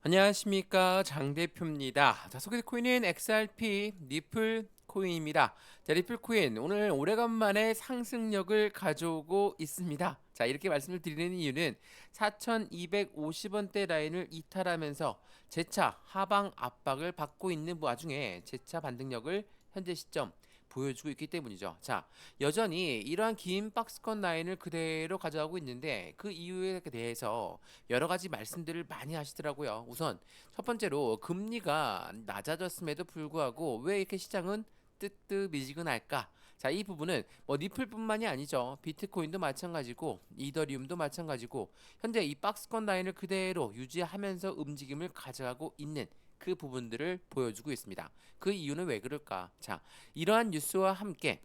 안녕하십니까 장 대표입니다. 자 소개 코인은 XRP 리플 코인입니다. 자 리플 코인 오늘 오래간만에 상승력을 가져오고 있습니다. 자 이렇게 말씀을 드리는 이유는 4,250원대 라인을 이탈하면서 재차 하방 압박을 받고 있는 와중에 재차 반등력을 현재 시점 보여주고 있기 때문이죠. 자, 여전히 이러한 긴 박스권 라인을 그대로 가져가고 있는데 그 이유에 대해서 여러 가지 말씀들을 많이 하시더라고요. 우선 첫 번째로 금리가 낮아졌음에도 불구하고 왜 이렇게 시장은 뜨뜻미지근할까? 자, 이 부분은 뭐 리플뿐만이 아니죠. 비트코인도 마찬가지고 이더리움도 마찬가지고 현재 이 박스권 라인을 그대로 유지하면서 움직임을 가져가고 있는 그 부분들을 보여주고 있습니다. 그 이유는 왜 그럴까? 자, 이러한 뉴스와 함께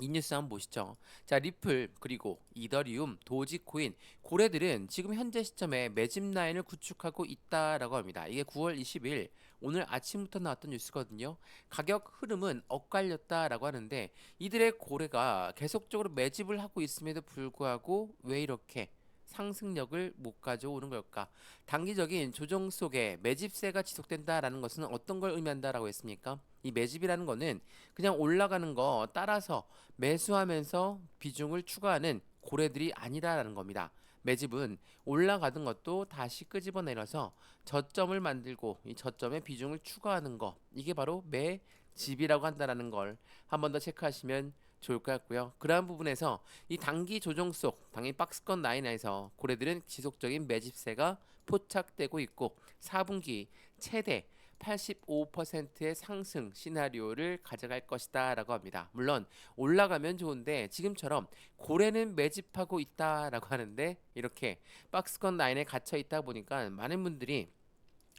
이 뉴스 한번 보시죠. 자, 리플 그리고 이더리움, 도지코인, 고래들은 지금 현재 시점에 매집 라인을 구축하고 있다라고 합니다. 이게 9월 20일 오늘 아침부터 나왔던 뉴스거든요. 가격 흐름은 엇갈렸다라고 하는데 이들의 고래가 계속적으로 매집을 하고 있음에도 불구하고 왜 이렇게 상승력을 못 가져오는 걸까? 단기적인 조정 속에 매집세가 지속된다라는 것은 어떤 걸 의미한다라고 했습니까? 이 매집이라는 거는 그냥 올라가는 거 따라서 매수하면서 비중을 추가하는 고래들이 아니라라는 겁니다. 매집은 올라가던 것도 다시 끄집어내려서 저점을 만들고 이 저점에 비중을 추가하는 거 이게 바로 매집이라고 한다라는 걸 한 번 더 체크하시면 좋을 것 같고요. 그러한 부분에서 이 단기 조정 속 당연히 박스권 라인 에서 고래들은 지속적인 매집세가 포착되고 있고 4분기 최대 85%의 상승 시나리오를 가져갈 것이다 라고 합니다. 물론 올라가면 좋은데 지금처럼 고래는 매집하고 있다 라고 하는데 이렇게 박스권 라인에 갇혀 있다 보니까 많은 분들이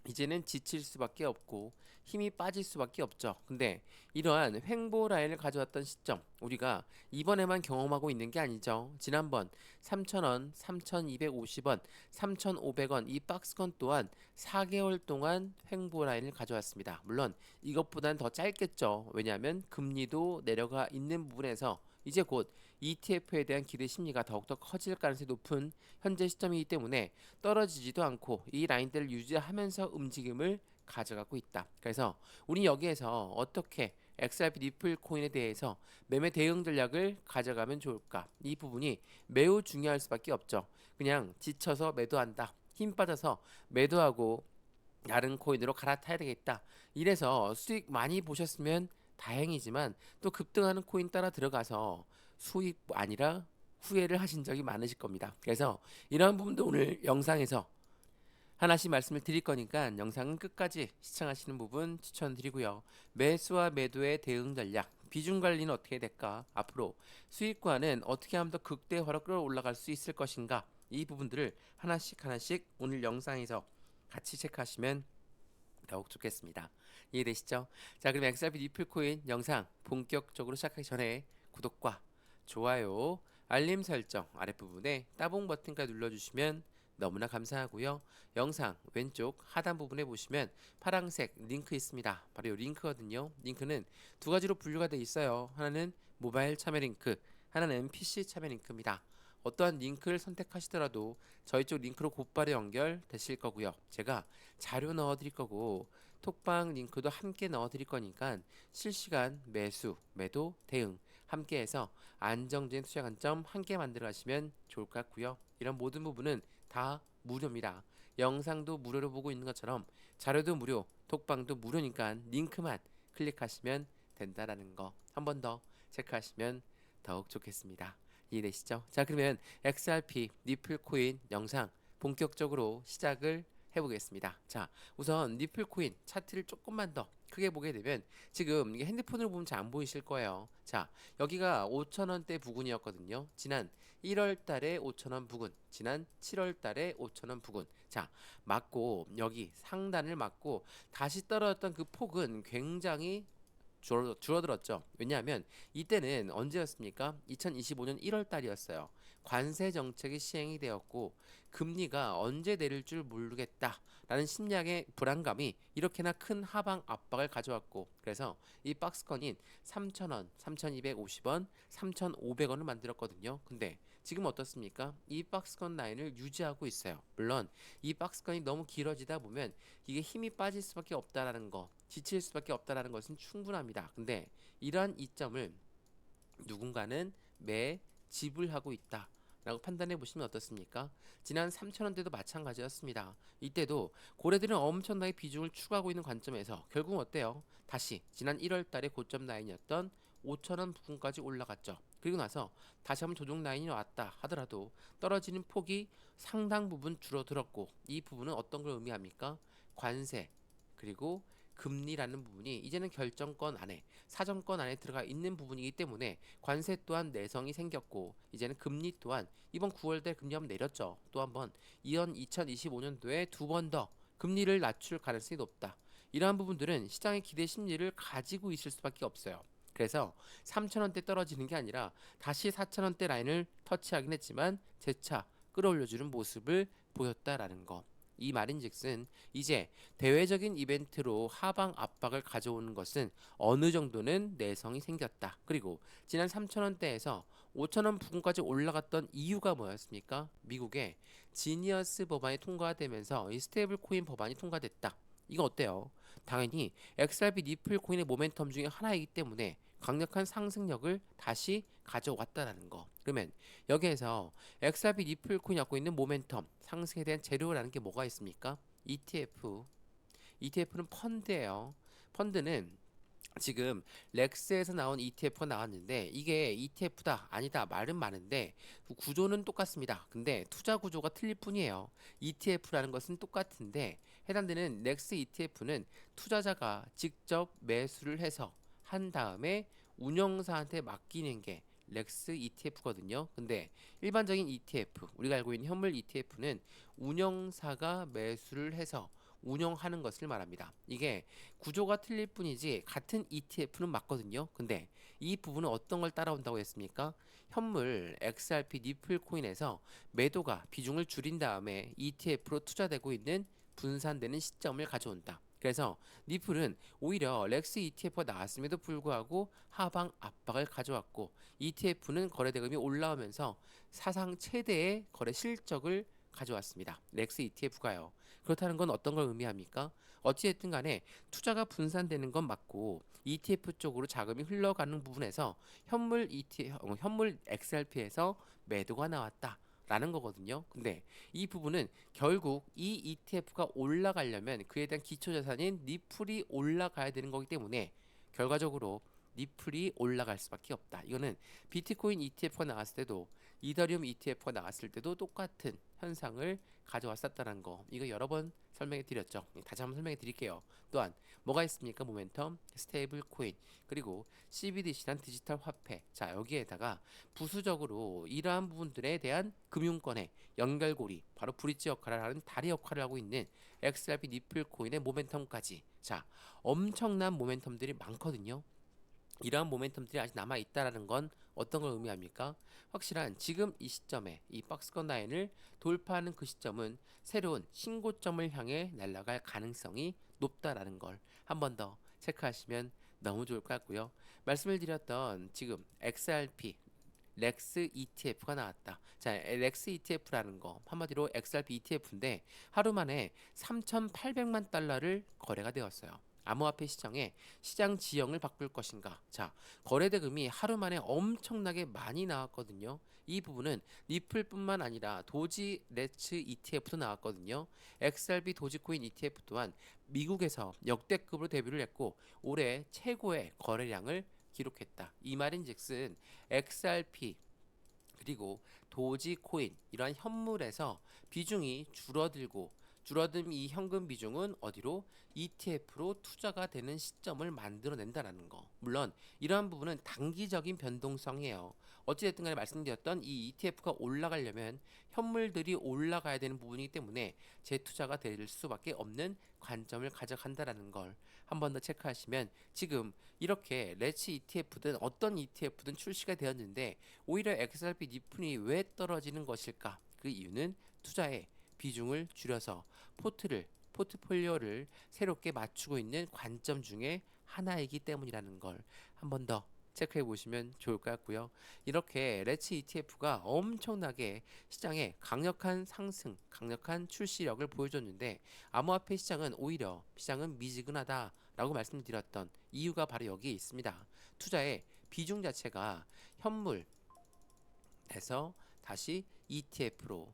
이제는 지칠 수밖에 없고 힘이 빠질 수밖에 없죠. 근데 이러한 횡보 라인을 가져왔던 시점 우리가 이번에만 경험하고 있는 게 아니죠. 지난번 3,000원, 3,250원, 3,500원 이 박스권 또한 4개월 동안 횡보 라인을 가져왔습니다. 물론 이것보단 더 짧겠죠. 왜냐하면 금리도 내려가 있는 부분에서 이제 곧 ETF에 대한 기대 심리가 더욱더 커질 가능성이 높은 현재 시점이기 때문에 떨어지지도 않고 이 라인대를 유지하면서 움직임을 가져가고 있다. 그래서 우리 여기에서 어떻게 XRP 리플 코인에 대해서 매매 대응 전략을 가져가면 좋을까? 이 부분이 매우 중요할 수밖에 없죠. 그냥 지쳐서 매도한다. 힘 빠져서 매도하고 다른 코인으로 갈아타야 되겠다. 이래서 수익 많이 보셨으면 다행이지만 또 급등하는 코인 따라 들어가서 수익 아니라 후회를 하신 적이 많으실 겁니다. 그래서 이러한 부분도 오늘 영상에서 하나씩 말씀을 드릴 거니까 영상은 끝까지 시청하시는 부분 추천드리고요. 매수와 매도의 대응 전략, 비중 관리는 어떻게 될까? 앞으로 수익과는 어떻게 하면 더 극대화로 끌어올라갈 수 있을 것인가? 이 부분들을 하나씩 하나씩 오늘 영상에서 같이 체크하시면 더욱 좋겠습니다. 이해되시죠? 자, 그럼 XRP 리플코인 영상 본격적으로 시작하기 전에 구독과 좋아요, 알림 설정 아랫부분에 따봉 버튼까지 눌러주시면 너무나 감사하고요. 영상 왼쪽 하단 부분에 보시면 파란색 링크 있습니다. 바로 이 링크거든요. 링크는 두 가지로 분류가 되어 있어요. 하나는 모바일 참여 링크, 하나는 PC 참여 링크입니다. 어떠한 링크를 선택하시더라도 저희 쪽 링크로 곧바로 연결되실 거고요. 제가 자료 넣어 드릴 거고 톡방 링크도 함께 넣어 드릴 거니까 실시간 매수, 매도, 대응 함께해서 안정적인 투자 관점 함께 만들어 가시면 좋을 것 같고요. 이런 모든 부분은 다 무료입니다. 영상도 무료로 보고 있는 것처럼 자료도 무료, 톡방도 무료니까 링크만 클릭하시면 된다라는 거 한 번 더 체크하시면 더욱 좋겠습니다. 이해되시죠? 자 그러면 XRP 리플 코인 영상 본격적으로 시작을 해보겠습니다. 자 우선 리플 코인 차트를 조금만 더 크게 보게 되면 지금 이게 핸드폰으로 보면 잘 안 보이실 거예요. 자 여기가 5천원대 부근이었거든요. 지난 1월 달에 5천원 부근, 지난 7월 달에 5천원 부근. 자 맞고 여기 상단을 맞고 다시 떨어졌던 그 폭은 굉장히 줄어, 줄어들었죠. 왜냐하면 이때는 언제였습니까? 2025년 1월 달이었어요. 관세 정책이 시행이 되었고 금리가 언제 내릴 줄 모르겠다라는 심리학의 불안감이 이렇게나 큰 하방 압박을 가져왔고 그래서 이 박스권인 3,000원, 3,250원, 3,500원을 만들었거든요. 근데 지금 어떻습니까? 이 박스권 라인을 유지하고 있어요. 물론 이 박스권이 너무 길어지다 보면 이게 힘이 빠질 수밖에 없다라는 거, 지칠 수밖에 없다라는 것은 충분합니다. 근데 이러한 이점을 누군가는 매 지불하고 있다. 라고 판단해 보시면 어떻습니까? 지난 3천원 대도 마찬가지였습니다. 이때도 고래들은 엄청나게 비중을 추구하고 있는 관점에서 결국 어때요? 다시 지난 1월 달에 고점 라인이었던 5천원 부근까지 올라갔죠. 그리고 나서 다시 한번 조정 라인이 왔다 하더라도 떨어지는 폭이 상당 부분 줄어들었고 이 부분은 어떤 걸 의미합니까? 관세 그리고 금리라는 부분이 이제는 결정권 안에 사정권 안에 들어가 있는 부분이기 때문에 관세 또한 내성이 생겼고 이제는 금리 또한 이번 9월달 금리 한번 내렸죠. 또 한번 이번 2025년도에 두 번 더 금리를 낮출 가능성이 높다. 이러한 부분들은 시장의 기대 심리를 가지고 있을 수밖에 없어요. 그래서 3천원대 떨어지는 게 아니라 다시 4천원대 라인을 터치하긴 했지만 재차 끌어올려주는 모습을 보였다라는 거. 이 말인즉슨 이제 대외적인 이벤트로 하방 압박을 가져오는 것은 어느 정도는 내성이 생겼다. 그리고 지난 3천원대에서 5천원 부근까지 올라갔던 이유가 뭐였습니까? 미국의 지니어스 법안이 통과되면서 이 스테이블 코인 법안이 통과됐다. 이거 어때요? 당연히 XRP 니플 코인의 모멘텀 중에 하나이기 때문에 강력한 상승력을 다시 가져왔다라는 거. 그러면 여기에서 XRP 코인이 갖고 있는 모멘텀 상승에 대한 재료라는 게 뭐가 있습니까? ETF. ETF는 펀드예요. 펀드는 지금 렉스에서 나온 ETF가 나왔는데 이게 ETF다 아니다 말은 많은데 그 구조는 똑같습니다. 근데 투자 구조가 틀릴 뿐이에요. ETF라는 것은 똑같은데 해당되는 렉스 ETF는 투자자가 직접 매수를 해서 한 다음에 운영사한테 맡기는 게 렉스 ETF거든요. 근데 일반적인 ETF, 우리가 알고 있는 현물 ETF는 운영사가 매수를 해서 운영하는 것을 말합니다. 이게 구조가 틀릴 뿐이지 같은 ETF는 맞거든요. 근데 이 부분은 어떤 걸 따라온다고 했습니까? 현물 XRP 니플 코인에서 매도가 비중을 줄인 다음에 ETF로 투자되고 있는 분산되는 시점을 가져온다. 그래서 니플은 오히려 렉스 ETF가 나왔음에도 불구하고 하방 압박을 가져왔고 ETF는 거래 대금이 올라오면서 사상 최대의 거래 실적을 가져왔습니다. 렉스 ETF가요. 그렇다는 건 어떤 걸 의미합니까? 어찌됐든 간에 투자가 분산되는 건 맞고 ETF 쪽으로 자금이 흘러가는 부분에서 현물 ETF, 어, 현물 XRP에서 매도가 나왔다. 라는 거거든요. 근데 이 부분은 결국 이 ETF가 올라가려면 그에 대한 기초 자산인 니플이 올라가야 되는 거기 때문에 결과적으로 니플이 올라갈 수밖에 없다. 이거는 비트코인 ETF가 나왔을 때도 이더리움 ETF가 나왔을 때도 똑같은 현상을 가져왔었다는 거. 이거 여러 번 설명해 드렸죠. 다시 한번 설명해 드릴게요. 또한 뭐가 있습니까? 모멘텀, 스테이블 코인, 그리고 CBDC란 디지털 화폐. 자, 여기에다가 부수적으로 이러한 부분들에 대한 금융권의 연결고리, 바로 브릿지 역할을 하는 다리 역할을 하고 있는 XRP 니플 코인의 모멘텀까지. 자, 엄청난 모멘텀들이 많거든요. 이러한 모멘텀들이 아직 남아 있다라는 건 어떤 걸 의미합니까? 확실한 지금 이 시점에 이 박스권 라인을 돌파하는 그 시점은 새로운 신고점을 향해 날아갈 가능성이 높다라는 걸 한 번 더 체크하시면 너무 좋을 것 같고요. 말씀을 드렸던 지금 XRP 렉스 ETF가 나왔다. 자, 렉스 ETF라는 거 한마디로 XRP ETF인데 하루 만에 3,800만 달러를 거래가 되었어요. 암호화폐 시장에 시장 지형을 바꿀 것인가. 자, 거래 대금이 하루 만에 엄청나게 많이 나왔거든요. 이 부분은 리플뿐만 아니라 도지 레츠 ETF도 나왔거든요. XRP 도지코인 ETF 또한 미국에서 역대급으로 데뷔를 했고 올해 최고의 거래량을 기록했다. 이 말인즉슨 XRP 그리고 도지코인 이러한 현물에서 비중이 줄어들고 줄어든 이 현금 비중은 어디로 ETF로 투자가 되는 시점을 만들어낸다라는 거. 물론 이러한 부분은 단기적인 변동성이에요. 어찌됐든 간에 말씀드렸던 이 ETF가 올라가려면 현물들이 올라가야 되는 부분이기 때문에 재투자가 될 수밖에 없는 관점을 가져간다라는 걸 한 번 더 체크하시면 지금 이렇게 레츠 ETF든 어떤 ETF든 출시가 되었는데 오히려 XRP 니플이 왜 떨어지는 것일까? 그 이유는 투자에 비중을 줄여서 포트를 포트폴리오를 새롭게 맞추고 있는 관점 중에 하나이기 때문이라는 걸 한 번 더 체크해 보시면 좋을 것 같고요. 이렇게 레츠 ETF가 엄청나게 시장에 강력한 상승, 강력한 출시력을 보여줬는데 암호화폐 시장은 오히려 시장은 미지근하다라고 말씀드렸던 이유가 바로 여기에 있습니다. 투자의 비중 자체가 현물에서 다시 ETF로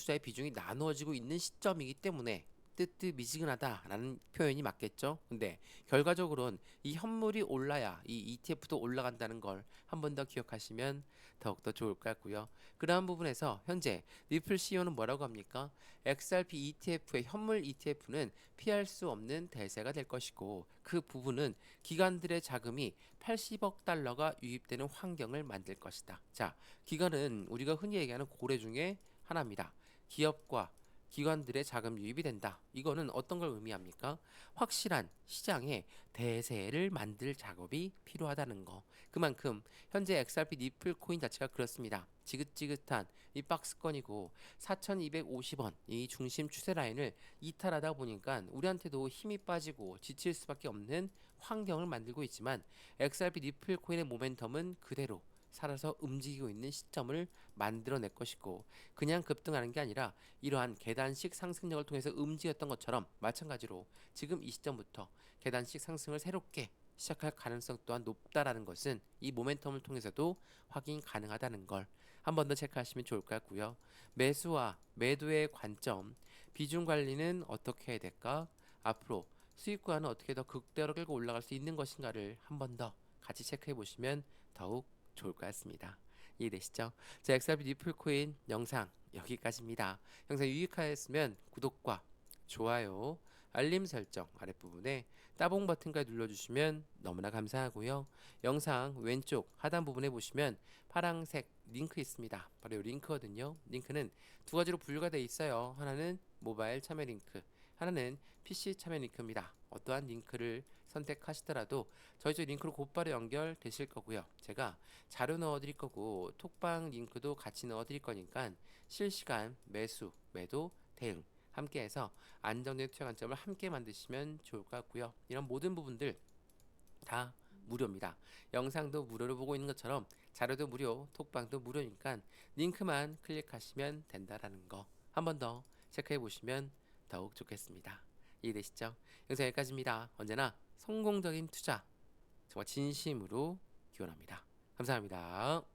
투자의 비중이 나누어지고 있는 시점이기 때문에 뜨뜻 미지근하다라는 표현이 맞겠죠. 근데 결과적으로는 이 현물이 올라야 이 ETF도 올라간다는 걸 한 번 더 기억하시면 더욱더 좋을 것 같고요. 그러한 부분에서 현재 리플 CEO는 뭐라고 합니까? XRP ETF의 현물 ETF는 피할 수 없는 대세가 될 것이고 그 부분은 기관들의 자금이 80억 달러가 유입되는 환경을 만들 것이다. 자, 기관은 우리가 흔히 얘기하는 고래 중에 하나입니다. 기업과 기관들의 자금 유입이 된다. 이거는 어떤 걸 의미합니까? 확실한 시장에 대세를 만들 작업이 필요하다는 거. 그만큼 현재 XRP 니플 코인 자체가 그렇습니다. 지긋지긋한 이 박스권이고 4,250원 이 중심 추세 라인을 이탈하다 보니까 우리한테도 힘이 빠지고 지칠 수밖에 없는 환경을 만들고 있지만 XRP 니플 코인의 모멘텀은 그대로 살아서 움직이고 있는 시점을 만들어낼 것이고 그냥 급등하는 게 아니라 이러한 계단식 상승력을 통해서 움직였던 것처럼 마찬가지로 지금 이 시점부터 계단식 상승을 새롭게 시작할 가능성 또한 높다라는 것은 이 모멘텀을 통해서도 확인 가능하다는 걸 한 번 더 체크하시면 좋을 것 같고요. 매수와 매도의 관점, 비중 관리는 어떻게 해야 될까? 앞으로 수익과는 어떻게 더 극대로 끌고 올라갈 수 있는 것인가를 한 번 더 같이 체크해 보시면 더욱 좋을 것 같습니다. 이해되시죠? 자, XRP 리플 코인 영상 여기까지입니다. 영상 유익하였으면 구독과 좋아요, 알림 설정 아랫부분에 따봉 버튼까지 눌러주시면 너무나 감사하고요. 영상 왼쪽 하단 부분에 보시면 파랑색 링크 있습니다. 바로 이 링크거든요. 링크는 두 가지로 분류가 되어 있어요. 하나는 모바일 참여 링크, 하나는 PC 참여 링크입니다. 어떠한 링크를 선택하시더라도 저희 쪽 링크로 곧바로 연결되실 거고요. 제가 자료 넣어드릴 거고 톡방 링크도 같이 넣어드릴 거니까 실시간 매수, 매도, 대응 함께해서 안정된 투자 관점을 함께 만드시면 좋을 것 같고요. 이런 모든 부분들 다 무료입니다. 영상도 무료로 보고 있는 것처럼 자료도 무료, 톡방도 무료니까 링크만 클릭하시면 된다라는 거 한 번 더 체크해 보시면 더욱 좋겠습니다. 이해되시죠? 영상 여기까지입니다. 언제나 성공적인 투자 정말 진심으로 기원합니다. 감사합니다.